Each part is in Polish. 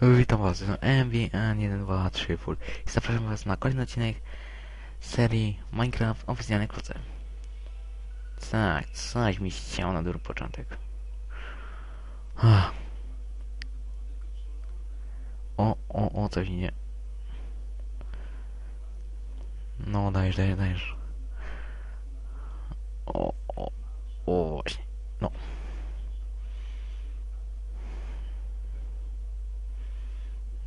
Witam was, MVN123 Full i zapraszam was na kolejny odcinek serii Minecraft oficjalnej krótce. Tak, coś mi chciało na dobry początek. O, o, o, coś nie. No, dajesz, dajesz, dajesz. O, o, o, właśnie. No.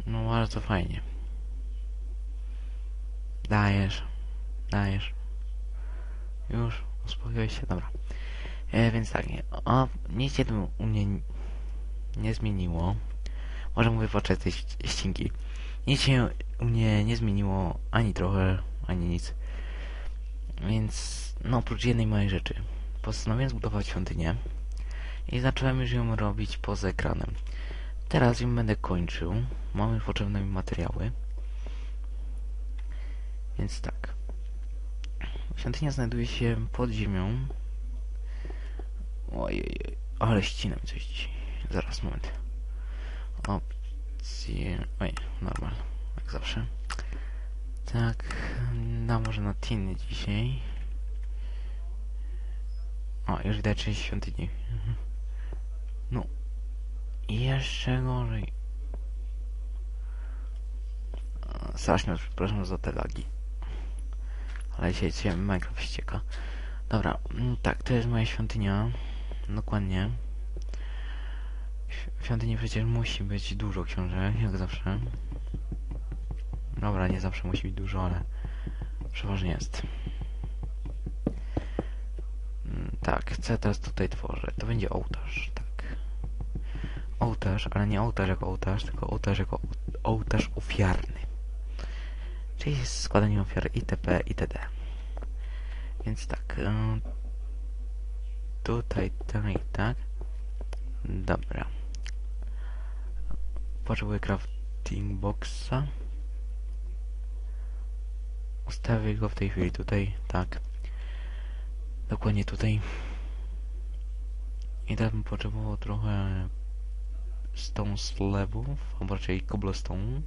No bardzo fajnie. Dajesz. Dajesz. Już, uspokoiłeś się, dobra. E, więc tak, nie, o, nic się tu u mnie nie zmieniło. Może mówię podczas tej ści- ścinki. Nic się u mnie nie zmieniło ani trochę, ani nic. Więc, no oprócz jednej małej rzeczy. Postanowiłem zbudować świątynię i zacząłem już ją robić poza ekranem. Teraz ją będę kończył. Mamy potrzebne mi materiały. Więc tak. Świątynia znajduje się pod ziemią. Ojej, ale ścina mi coś dzisiaj. Zaraz, moment. Opcje... Oj, normal. Jak zawsze. Tak, dam może na tiny dzisiaj. O, już widać część świątyni. Jeszcze gorzej. Strasznie przepraszam za te lagi. Ale dzisiaj, dzisiaj Minecraft ścieka. Dobra, mm, tak, to jest moja świątynia. Dokładnie. W świątyni przecież musi być dużo książek, jak zawsze. Dobra, nie zawsze musi być dużo, ale przeważnie jest. Mm, Tak, chcę teraz tutaj tworzyć. To będzie ołtarz, tak ołtarz, ale nie ołtarz jako ołtarz, tylko ołtarz jako ołtarz ofiarny. Czyli składanie ofiar itp. itd. Więc tak. y, Tutaj, tutaj, tak. Dobra. Potrzebuję crafting boxa. Ustawię go w tej chwili tutaj, tak. Dokładnie tutaj. I teraz bym potrzebował trochę stone slabów, albo raczej cobblestone.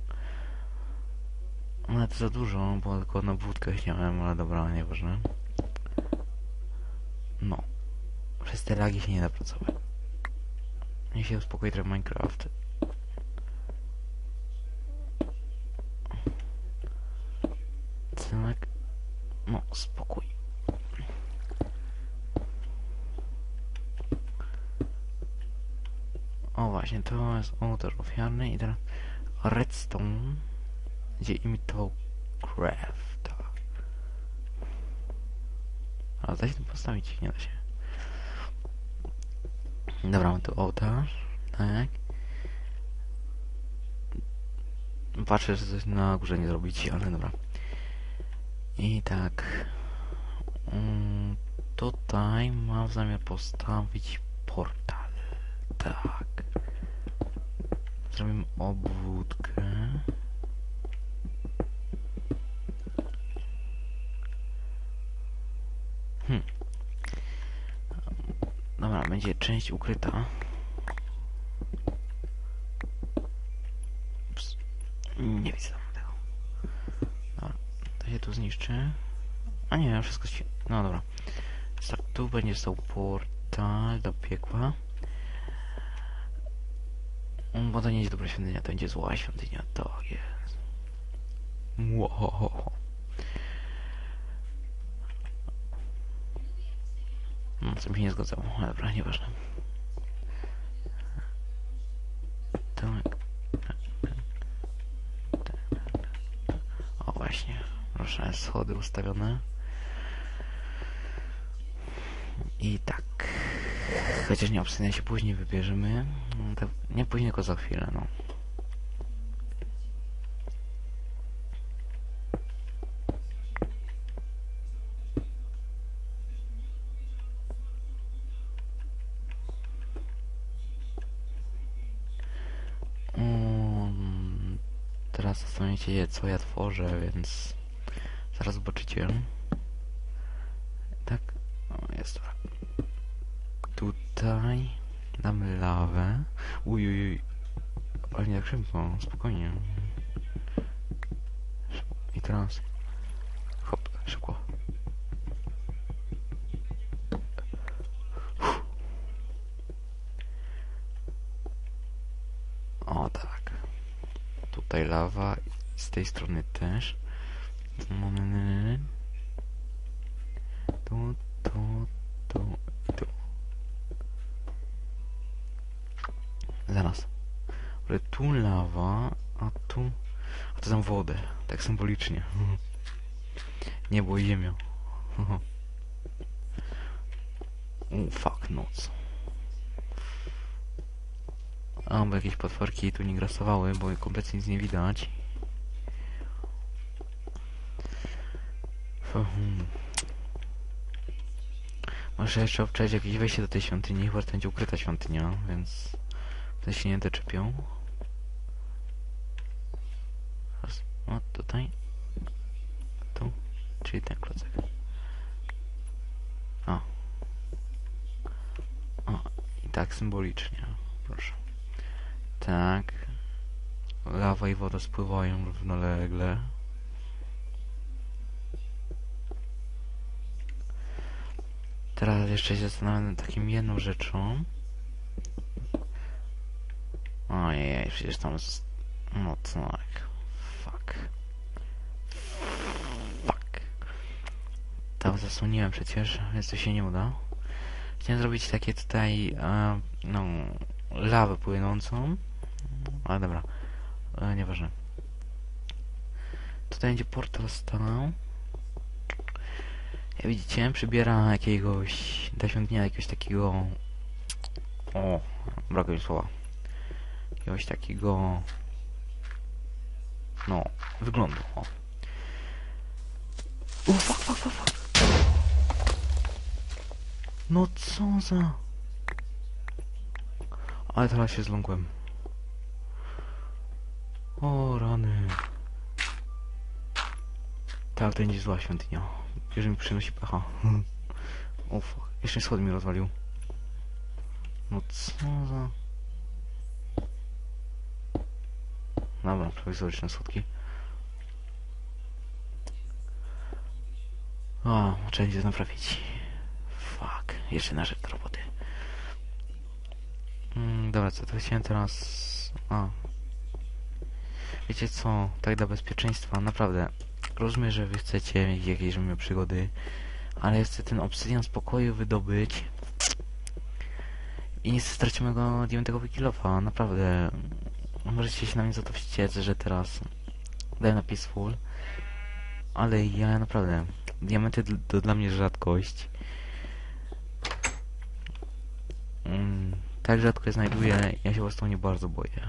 Ale to za dużo, bo tylko na wódkę chciałem, ale dobra, nieważne. No. Przez te lagi się nie da pracować. Niech się uspokoi trochę Minecraft. Tak. No, spokój. O właśnie, to jest ołtarz ofiarny i teraz redstone będzie imitował crafta. A da się to postawić? Nie da się. Dobra, mam tu ołtarz. Tak. Patrzę, że coś na górze nie zrobić, ale dobra. I tak. Mm, tutaj mam zamiar postawić portal. Tak. Zrobimy obwódkę. Hmm. Dobra, będzie część ukryta. Ups. Nie widzę tego. Dobra, to się tu zniszczy. A nie, wszystko się... No dobra. Tu będzie stał portal do piekła. Mm, Bo to nie jest dobra świątynia, to będzie zła świątynia. To jest. Wow. No, co mi się nie zgadzało. Dobra, nieważne. Tak. O właśnie. Proszę, schody ustawione. I tak. Chociaż nie obsydian się później wybierzemy. No nie później, tylko za chwilę, no. Mm, teraz zastanawiacie się, co ja tworzę, więc zaraz zobaczycie. Tak, o, jest. Tutaj damy lawę. Ujujuj. Ale nie tak szybko, spokojnie. I teraz. Hop, szybko. O tak. Tutaj lawa, z tej strony też. Tu, tu, tu, tu. Zaraz. Ale tu lawa, a tu... A to tam wodę. Tak symbolicznie. Niebo i ziemia. U, fuck, noc. A, bo jakieś potworki tu nie grasowały, bo kompletnie nic nie widać. Hmm. Może jeszcze obczaić jakieś wejście do tej świątyni, chyba to będzie ukryta świątynia, więc tutaj się nie doczepią. O tutaj. Tu, czyli ten klocek. O. O, i tak symbolicznie, proszę. Tak. Lawa i woda spływają równolegle. Teraz jeszcze się zastanawiam nad takim jedną rzeczą. Ojej, przecież tam jest... No tak. Fuck. Fuck. Tam zasłoniłem przecież, więc to się nie uda. Chciałem zrobić takie tutaj, e, no, lawę płynącą. Ale dobra, e, nieważne. Tutaj będzie portal stał. Jak widzicie, przybiera jakiegoś, świątynia jakiegoś takiego... O, brakuje słowa. Jakiegoś takiego... No, wyglądu, o. U, fuck, fuck, fuck, fuck. No co za... Ale teraz się zląkłem. O, rany. Tak, to będzie zła świątynia. Bierze mi przynosi pecha. o fuck. Jeszcze schod mi rozwalił. No co za... Dobra, prowizoryczne schodki. O, trzeba będzie naprawić. Jeszcze na rzecz roboty. Mm, dobra, co to chciałem teraz... A. Wiecie co? Tak dla bezpieczeństwa, naprawdę. Rozumiem, że wy chcecie jakieś mieć przygody, ale chcę ten obsydian spokoju wydobyć. I nie stracić mojego diamentowego kilofa, naprawdę. Możecie się na mnie za to wściec, że teraz daję na peaceful. Ale ja naprawdę, diamenty to dla mnie rzadkość. Mm, tak rzadko je znajduję, ja się po prostu nie bardzo boję.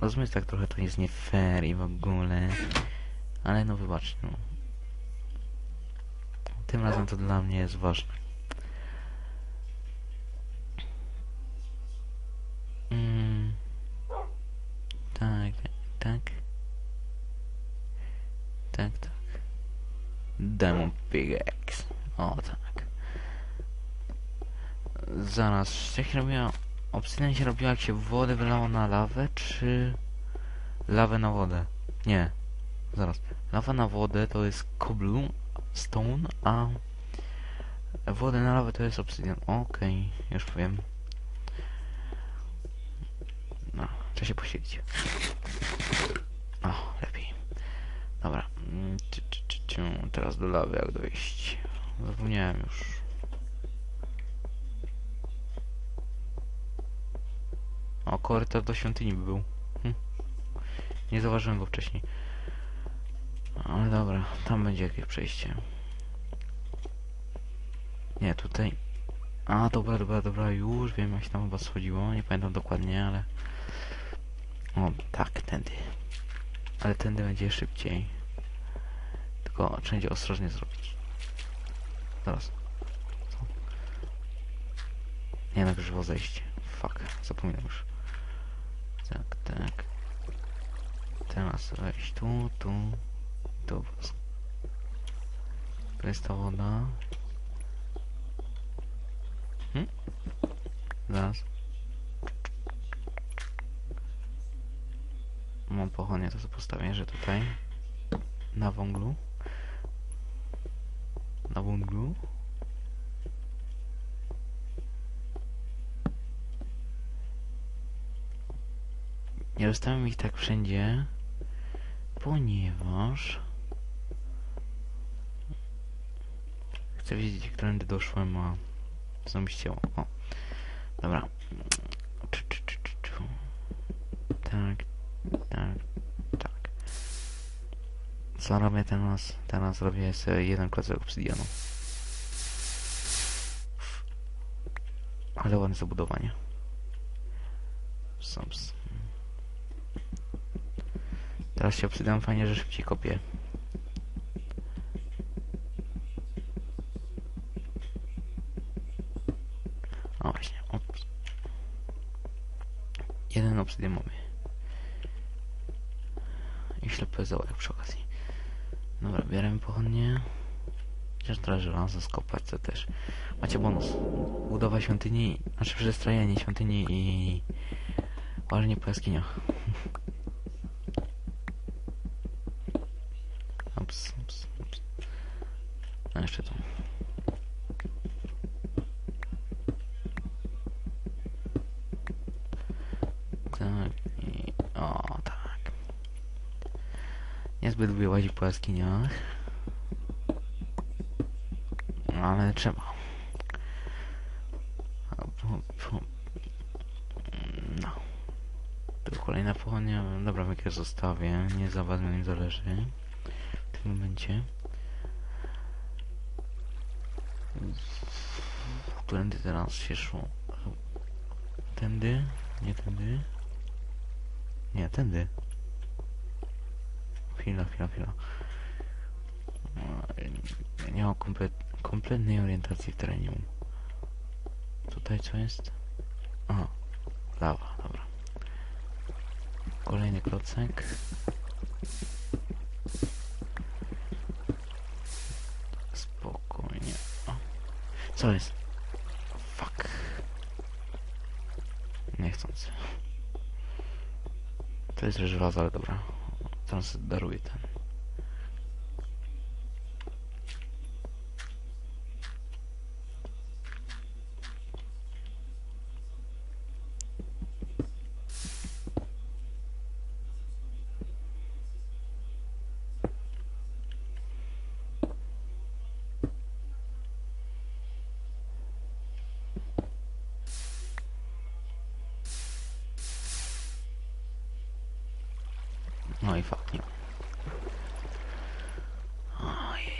Rozumiem, że tak trochę to jest nie fair i w ogóle. Ale no wybaczcie, no. Tym razem to dla mnie jest ważne. Mm. Tak, tak. Tak, tak. Demon Pickaxe. O, tak. Zaraz, jak się robiła... Obsydian się robiła, jak się wodę wylało na lawę, czy... Lawę na wodę? Nie. Zaraz. Lawa na wodę to jest cobblestone, a wodę na lawę to jest obsydian. Okej, okay, już powiem. No, trzeba się posilić. O, lepiej. Dobra. Mm, teraz do lawy jak dojść. Zapomniałem już. O, korytarz do świątyni by był. Hm. Nie zauważyłem go wcześniej. Ale dobra, tam będzie jakieś przejście. Nie, tutaj... A, dobra, dobra, dobra, już wiem jak się tam chyba schodziło, nie pamiętam dokładnie, ale... O, tak, tędy. Ale tędy będzie szybciej. Tylko trzeba będzie ostrożnie zrobić. Zaraz. Co? Nie, na grzywo zejście. Fuck, zapomniałem już. Tak, tak. Teraz wejść tu, tu. Tu. To jest ta woda. Hm? Zaraz. sumie to co postawię, że tutaj na wąglu na wąglu nie rozstawiam ich tak wszędzie ponieważ chcę wiedzieć, którędy doszłem, a zrobić O, dobra. Tak, tak, tak. Co robię teraz? Teraz robię sobie jeden klocek obsydianu. Ale ładne zabudowanie. Sops. Teraz się obsydian fajnie, że szybciej kopię. O właśnie, ops. Jeden obsydian mamy. I ślepy załek przy okazji. Dobra, bierzemy pochodnie. Chociaż teraz żelazo skopać, co też. Macie bonus. Budowa świątyni, znaczy przestrajanie świątyni i łażenie po jaskiniach. Ups, ups, ups. A jeszcze tu. Tak i... O, tak. Niezbyt lubię łazić po jaskiniach. Ale trzeba. No. Tu kolejna pochodnia. Dobra, mykę zostawię. Nie za bardzo mi zależy. W tym momencie. Którędy teraz się szło? Tędy? Nie tędy? Nie, tędy. Chwila, chwila, chwila. Ja nie mam komplet, kompletnej orientacji w terenie. Tutaj co jest? Aha, lawa, dobra. Kolejny klocek. Spokojnie. O. Co jest? Fuck. Nie chcąc. To jest żelazo, ale dobra. transderujte No i fajnie. Ojej,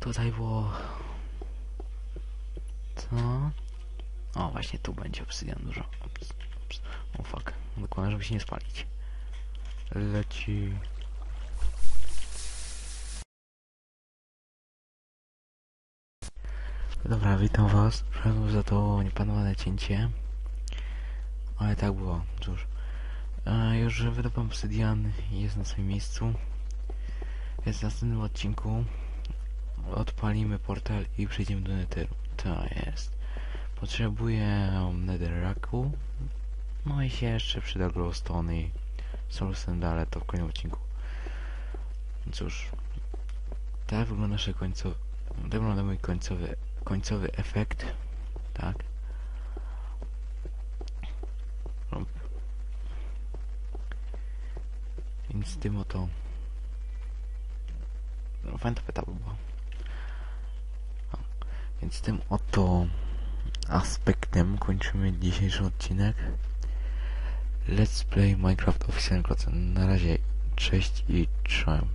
tutaj było... Co? O, właśnie tu będzie obsydian dużo. Ups, ups. O fuck. Dokładnie, żeby się nie spalić. Leci... Dobra, witam was. Przepraszam za to niepanowane cięcie. Ale tak było, cóż. E, już wydobam obsydian jest na swoim miejscu. Więc w następnym odcinku odpalimy portal i przejdziemy do Netheru. To jest. Potrzebuję Netherracku. No i się jeszcze przyda Glowstone i Soul to w kolejnym odcinku. Cóż. Tak wygląda nasze końcowe... Tak wygląda mój końcowy, końcowy efekt. Tak. Więc z tym oto... No, fajna pyta by była. Więc tym oto aspektem kończymy dzisiejszy odcinek. Let's play Minecraft Official Na razie, cześć i czołem.